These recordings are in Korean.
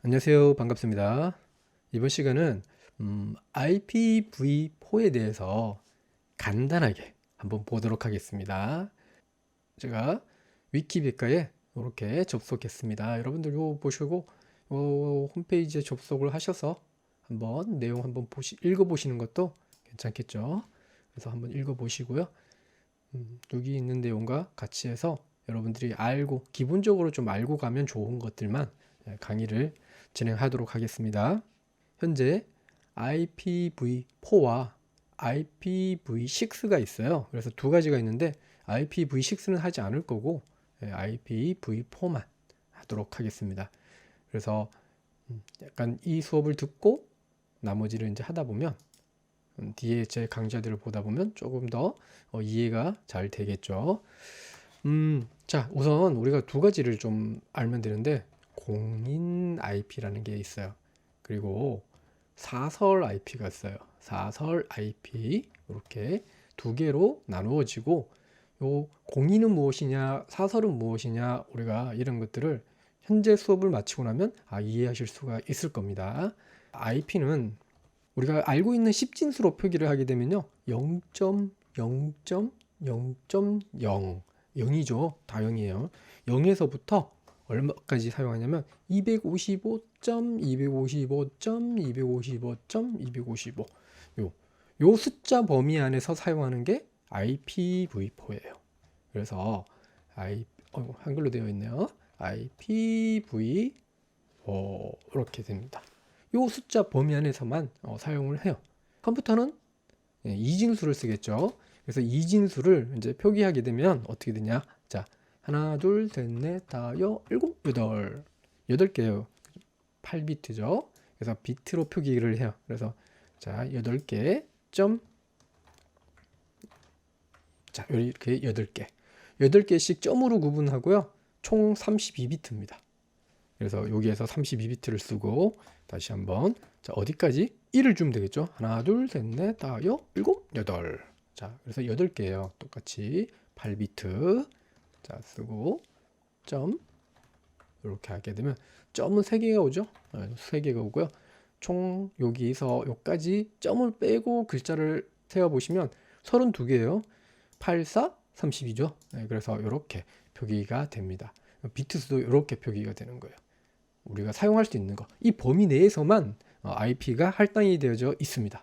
안녕하세요. 반갑습니다. 이번 시간은 음, IPv4에 대해서 간단하게 한번 보도록 하겠습니다. 제가 위키백과에 이렇게 접속했습니다. 여러분들 요 보시고 요 홈페이지에 접속을 하셔서 한번 내용 한번 보시 읽어보시는 것도 괜찮겠죠. 그래서 한번 읽어보시고요. 음, 여기 있는 내용과 같이 해서 여러분들이 알고 기본적으로 좀 알고 가면 좋은 것들만 예, 강의를 진행하도록 하겠습니다. 현재 IPv4와 IPv6가 있어요. 그래서 두 가지가 있는데 IPv6는 하지 않을 거고 예, IPv4만 하도록 하겠습니다. 그래서 음, 약간 이 수업을 듣고 나머지를 이제 하다 보면 음, 뒤에 제 강좌들을 보다 보면 조금 더 어, 이해가 잘 되겠죠. 음, 자, 우선 우리가 두 가지를 좀 알면 되는데 공인 IP라는 게 있어요. 그리고 사설 IP가 있어요. 사설 IP 이렇게 두 개로 나누어지고 요 공인은 무엇이냐, 사설은 무엇이냐 우리가 이런 것들을 현재 수업을 마치고 나면 아, 이해하실 수가 있을 겁니다. IP는 우리가 알고 있는 10진수로 표기를 하게 되면요. 0.0.0.0 0이죠. 다 0이에요. 0에서부터 얼마까지 사용하냐면 255.255.255.255. 요, 요 숫자 범위 안에서 사용하는 게 IPv4예요. 그래서 I 어, 한글로 되어 있네요. IPv4 이렇게 됩니다. 요 숫자 범위 안에서만 어, 사용을 해요. 컴퓨터는 예, 이진수를 쓰겠죠. 그래서 이진수를 이제 표기하게 되면 어떻게 되냐? 자, 하나, 둘, 셋, 넷, 다, 여, 일곱, 여덟. 여덟 개요. 8비트죠. 그래서 비트로 표기를 해요. 그래서 자, 여덟 개 점. 자, 이렇게 여덟 개. 여덟 개씩 점으로 구분하고요. 총 32비트입니다. 그래서 여기에서 32비트를 쓰고 다시 한번 자, 어디까지? 1을 주면 되겠죠. 하나, 둘, 셋, 넷, 다, 여, 일곱, 여덟. 자, 그래서 8개예요. 똑같이 8비트. 자, 쓰고 점 이렇게 하게 되면 점은 3개가 오죠. 3개가 오고요. 총 여기서 여기까지 점을 빼고 글자를 세어 보시면 32개예요. 8, 4, 32죠. 네, 그래서 이렇게 표기가 됩니다. 비트 수도 이렇게 표기가 되는 거예요. 우리가 사용할 수 있는 거. 이 범위 내에서만 IP가 할당이 되어져 있습니다.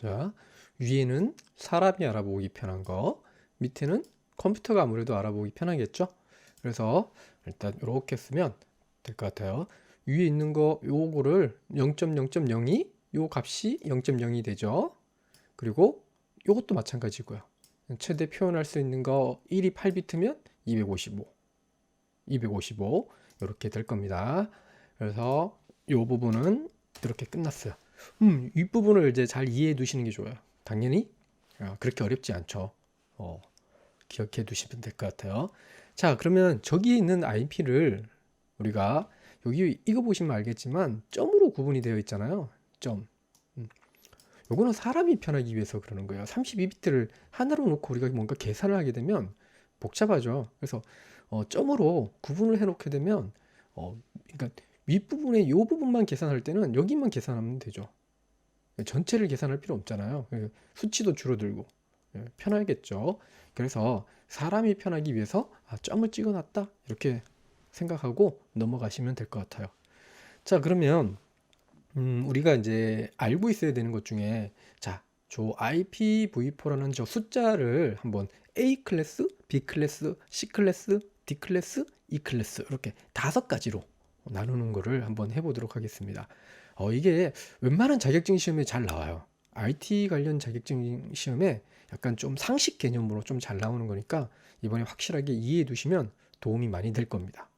자, 위에는 사람이 알아보기 편한 거, 밑에는 컴퓨터가 아무래도 알아보기 편하겠죠? 그래서 일단 이렇게 쓰면 될 것 같아요. 위에 있는 거 요거를 0.0.02, 요 값이 0.0이 되죠. 그리고 요것도 마찬가지고요. 최대 표현할 수 있는 거 1이 8비트면 255, 255 이렇게 될 겁니다. 그래서 요 부분은 이렇게 끝났어요. 음, 이 부분을 이제 잘 이해해 두시는 게 좋아요. 당연히 어, 그렇게 어렵지 않죠. 어, 기억해 두시면 될 것 같아요. 자, 그러면 저기 있는 IP를 우리가 여기 이거 보시면 알겠지만 점으로 구분이 되어 있잖아요. 점. 음. 요거는 사람이 편하기 위해서 그러는 거예요. 32비트를 하나로 놓고 우리가 뭔가 계산을 하게 되면 복잡하죠. 그래서 어, 점으로 구분을 해 놓게 되면 어, 그러니까 윗부분에 이 부분만 계산할 때는 여기만 계산하면 되죠. 전체를 계산할 필요 없잖아요. 그 수치도 줄어들고 예, 편하겠죠. 그래서 사람이 편하기 위해서 아, 점을 찍어놨다 이렇게 생각하고 넘어가시면 될 것 같아요. 자 그러면 음, 우리가 이제 알고 있어야 되는 것 중에 자, 저 IPv4라는 저 숫자를 한번 A 클래스, B 클래스, C 클래스, D 클래스, E 클래스 이렇게 다섯 가지로 나누는 거를 한번 해보도록 하겠습니다. 어, 이게 웬만한 자격증 시험에 잘 나와요. IT 관련 자격증 시험에 약간 좀 상식 개념으로 좀 잘 나오는 거니까 이번에 확실하게 이해해 두시면 도움이 많이 될 겁니다.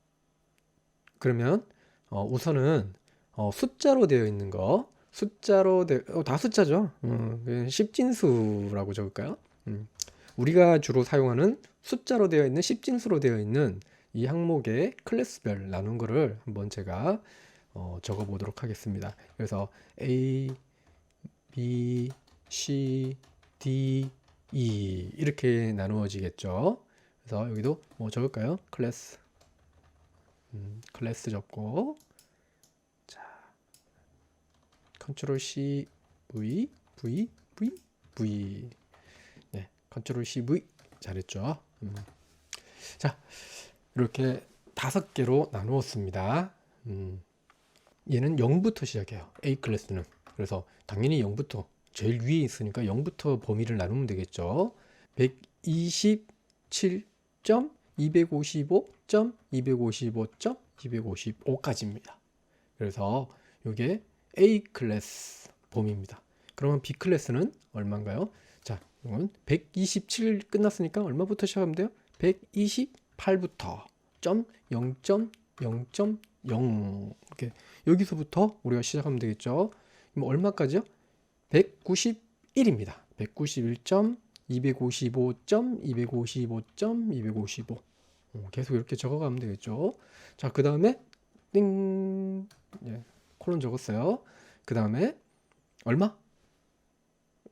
그러면 어, 우선은 어, 숫자로 되어 있는 거 숫자로 되, 어, 다 숫자죠. 음, 10진수라고 적을까요? 음, 우리가 주로 사용하는 숫자로 되어 있는 10진수로 되어 있는 이 항목의 클래스별 나눈 거를 한번 제가 어, 적어 보도록 하겠습니다. 그래서 A, B, C, D, E 이렇게 나누어지겠죠. 그래서 여기도 뭐 적을까요? 클래스 음, 클래스 적고 컨트롤 C V V V V 네, 컨트롤 C V 잘했죠. 음. 자, 이렇게 다섯 개로 나누었습니다. 음. 얘는 0부터 시작해요. A 클래스는. 그래서 당연히 0부터 제일 위에 있으니까 0부터 범위를 나누면 되겠죠. 127점, 255점, 255점, 255까지입니다. 그래서 이게 A 클래스 범위입니다. 그러면 B 클래스는 얼마인가요? 자, 이건 127 끝났으니까 얼마부터 시작하면 돼요? 128부터 점 0.0.0 이렇게 여기서부터 우리가 시작하면 되겠죠. 얼마까지요? 191입니다. 191점, 255점, 255점, 255. 어, 계속 이렇게 적어가면 되겠죠. 자, 그 다음에 띵, 예, 콜론 적었어요. 그 다음에 얼마?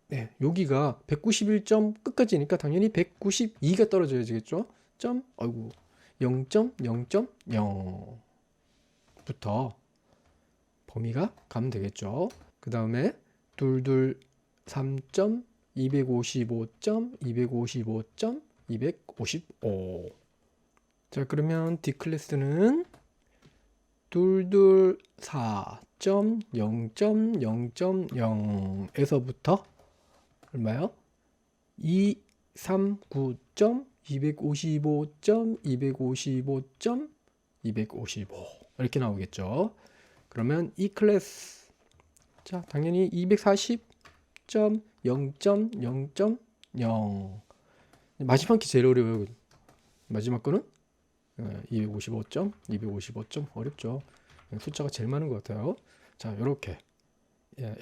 네, 여기가 191점 끝까지니까 당연히 192가 떨어져야 되겠죠. 점, 아이고, 0.0.0부터 범위가 가면 되겠죠. 그 다음에 둘둘 3점, 255점, 255점, 255. 자, 그러면 D 클래스는 둘둘 4점, 0.0.0에서부터 얼마요? 2, 3, 9점, 255점, 255점, 255 이렇게 나오겠죠. 그러면 이 클래스 자 당연히 240.0.0.0 마지막 게 제일 어려워요. 마지막 거는 255점, 255점 어렵죠. 숫자가 제일 많은 것 같아요. 자 이렇게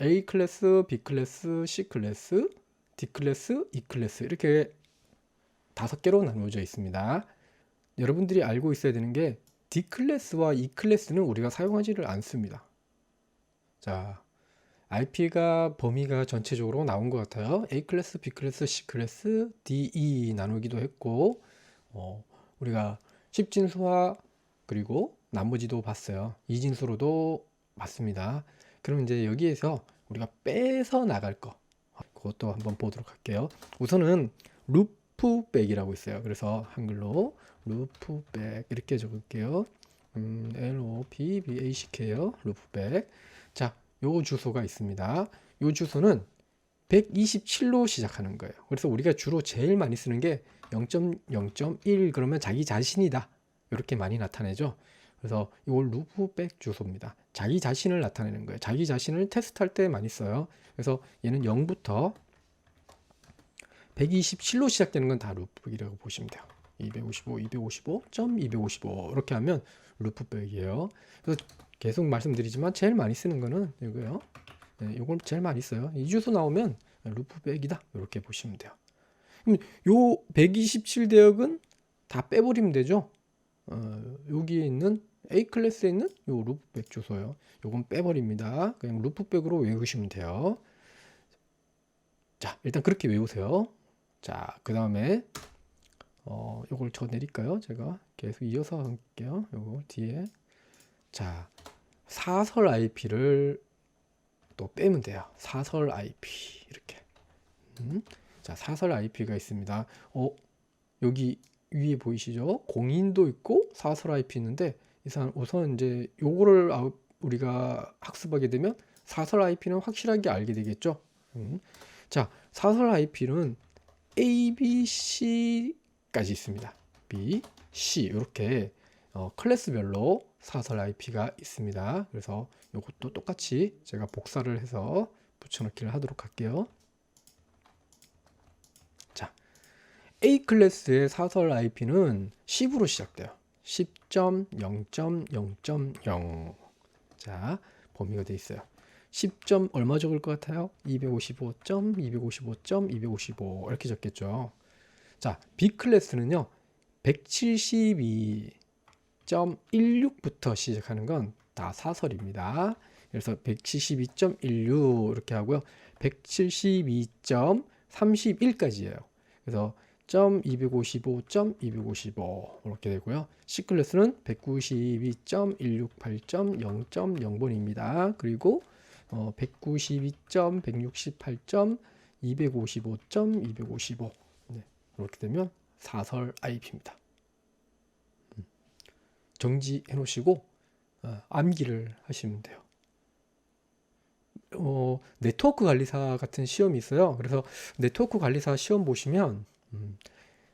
A 클래스, B 클래스, C 클래스, D 클래스, E 클래스 이렇게 다섯 개로 나누어져 있습니다. 여러분들이 알고 있어야 되는 게 D 클래스와 E 클래스는 우리가 사용하지를 않습니다. 자, IP가 범위가 전체적으로 나온 것 같아요. A 클래스, B 클래스, C 클래스, D, E 나누기도 했고, 어, 우리가 10진수와 그리고 나머지도 봤어요. 이진수로도 봤습니다. 그럼 이제 여기에서 우리가 빼서 나갈 거, 그것도 한번 보도록 할게요. 우선은 루프백이라고 있어요. 그래서 한글로 루프백 이렇게 적을게요. 음, L O P B A C K요. 루프백. 자, 요 주소가 있습니다. 요 주소는 127로 시작하는 거예요. 그래서 우리가 주로 제일 많이 쓰는 게 0.0.1 그러면 자기 자신이다. 이렇게 많이 나타내죠. 그래서 이걸 루프백 주소입니다. 자기 자신을 나타내는 거예요. 자기 자신을 테스트할 때 많이 써요. 그래서 얘는 0부터 127로 시작되는 건 다 루프백이라고 보시면 돼요. 255, 255.255 이렇게 하면 루프백이에요. 그래서 계속 말씀드리지만 제일 많이 쓰는 거는 이거요. 네, 이걸 제일 많이 써요. 이 주소 나오면 루프백이다. 이렇게 보시면 돼요. 그럼 요 127 대역은 다 빼버리면 되죠. 어, 여기에 있는 A 클래스에 있는 요 루프백 주소요. 요건 빼버립니다. 그냥 루프백으로 외우시면 돼요. 자, 일단 그렇게 외우세요. 자, 그 다음에 어, 요걸 저 내릴까요? 제가 계속 이어서 할게요. 요거 뒤에 자, 사설 IP를 또 빼면 돼요. 사설 IP 이렇게. 음. 자, 사설 IP가 있습니다. 어, 여기 위에 보이시죠? 공인도 있고 사설 IP 있는데 이상 우선 이제 요거를 우리가 학습하게 되면 사설 IP는 확실하게 알게 되겠죠. 음. 자, 사설 IP는 A, B, C까지 있습니다. B, C 이렇게 어, 클래스별로 사설 IP가 있습니다. 그래서 이것도 똑같이 제가 복사를 해서 붙여넣기를 하도록 할게요. 자, A 클래스의 사설 IP는 10으로 시작돼요. 10.0.0.0 자, 범위가 돼 있어요. 10점 얼마 적을 것 같아요? 255점, 255점, 255 이렇게 적겠죠. 자, B 클래스는요. 172.16부터 시작하는 건 다 사설입니다. 그래서 172.16 이렇게 하고요. 172.31까지예요. 그래서 점 255.255 이렇게 되고요. C 클래스는 192.168.0.0번입니다. 그리고 어, 192점, 168점, 255점, 255. 네, 이렇게 되면 사설 IP입니다. 음, 정지해 놓으시고 어, 암기를 하시면 돼요. 어, 네트워크 관리사 같은 시험이 있어요. 그래서 네트워크 관리사 시험 보시면 음,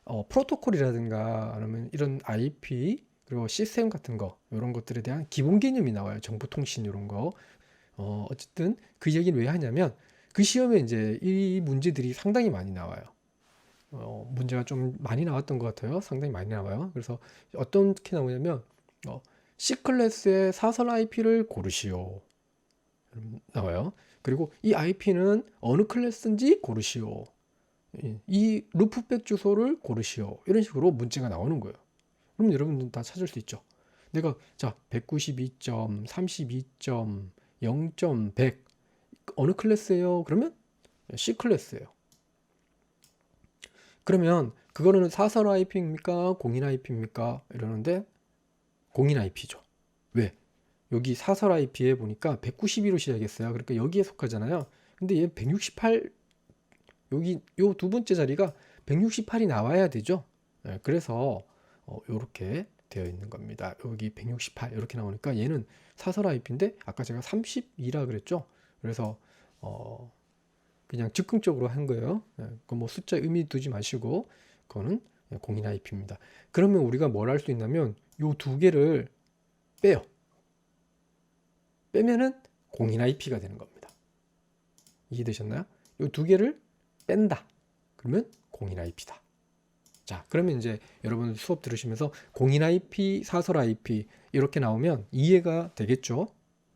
어, 프로토콜이라든가 아니면 이런 IP 그리고 시스템 같은 거 이런 것들에 대한 기본 개념이 나와요. 정보통신 이런 거. 어, 어쨌든 그 얘기는 왜 하냐면 그 시험에 이제 이 문제들이 상당히 많이 나와요. 어, 문제가 좀 많이 나왔던 것 같아요. 상당히 많이 나와요. 그래서 어떻게 나오냐면 어, C 클래스의 사설 IP를 고르시오. 음, 나와요. 그리고 이 IP는 어느 클래스인지 고르시오. 이- 이 루프백 주소를 고르시오. 이런 식으로 문제가 나오는 거예요. 그럼 여러분들 다 찾을 수 있죠. 내가 자 192점, 32점, 0점, 100 어느 클래스예요? 그러면 C 클래스예요. 그러면 그거는 사설 IP입니까? 공인 IP입니까? 이러는데 공인 IP죠. 왜? 여기 사설 IP에 보니까 192로 시작했어요. 그러니까 여기에 속하잖아요. 근데 얘 168 여기 요 두 번째 자리가 168이 나와야 되죠. 네, 그래서 어, 요렇게 되어 있는 겁니다. 여기 168 이렇게 나오니까 얘는 사설 IP인데 아까 제가 32라 그랬죠. 그래서 어, 그냥 즉흥적으로 한 거예요. 예, 그뭐 숫자 의미 두지 마시고 그거는 공인 IP입니다. 그러면 우리가 뭘 할 수 있냐면 요 두 개를 빼요. 빼면은 공인 IP가 되는 겁니다. 이해되셨나요? 요 두 개를 뺀다. 그러면 공인 IP다. 자, 그러면 이제 여러분 수업 들으시면서 공인 IP, 사설 IP 이렇게 나오면 이해가 되겠죠?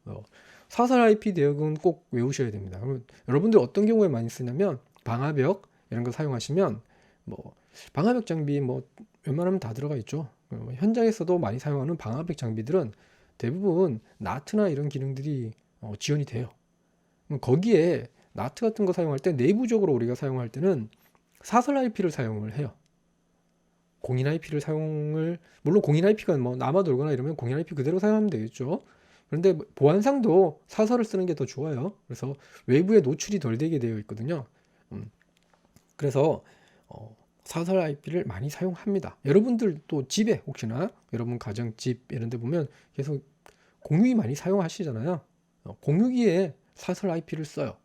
어, 사설 IP 대역은 꼭 외우셔야 됩니다. 그러면 여러분들 어떤 경우에 많이 쓰냐면 방화벽 이런 거 사용하시면 뭐 방화벽 장비 뭐 웬만하면 다 들어가 있죠. 어, 현장에서도 많이 사용하는 방화벽 장비들은 대부분 나트나 이런 기능들이 어, 지원이 돼요. 거기에 나트 같은 거 사용할 때 내부적으로 우리가 사용할 때는 사설 IP를 사용을 해요. 공인 IP를 사용을 물론 공인 IP가 뭐 남아 돌거나 이러면 공인 IP 그대로 사용하면 되겠죠. 그런데 보안상도 사설을 쓰는 게 더 좋아요. 그래서 외부에 노출이 덜 되게 되어 있거든요. 음, 그래서 어, 사설 IP를 많이 사용합니다. 여러분들 또 집에 혹시나 여러분 가정 집 이런 데 보면 계속 공유기 많이 사용하시잖아요. 어, 공유기에 사설 IP를 써요.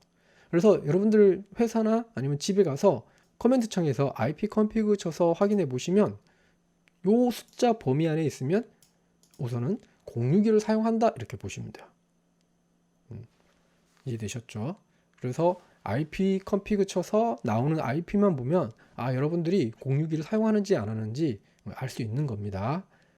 그래서 여러분들 회사나 아니면 집에 가서 커맨드 창에서 IP 컨피그 쳐서 확인해 보시면 요 숫자 범위 안에 있으면 우선은 공유기를 사용한다 이렇게 보시면 돼요. 음, 이해되셨죠? 그래서 IP 컨피그 쳐서 나오는 IP만 보면 아 여러분들이 공유기를 사용하는지 안 하는지 알 수 있는 겁니다.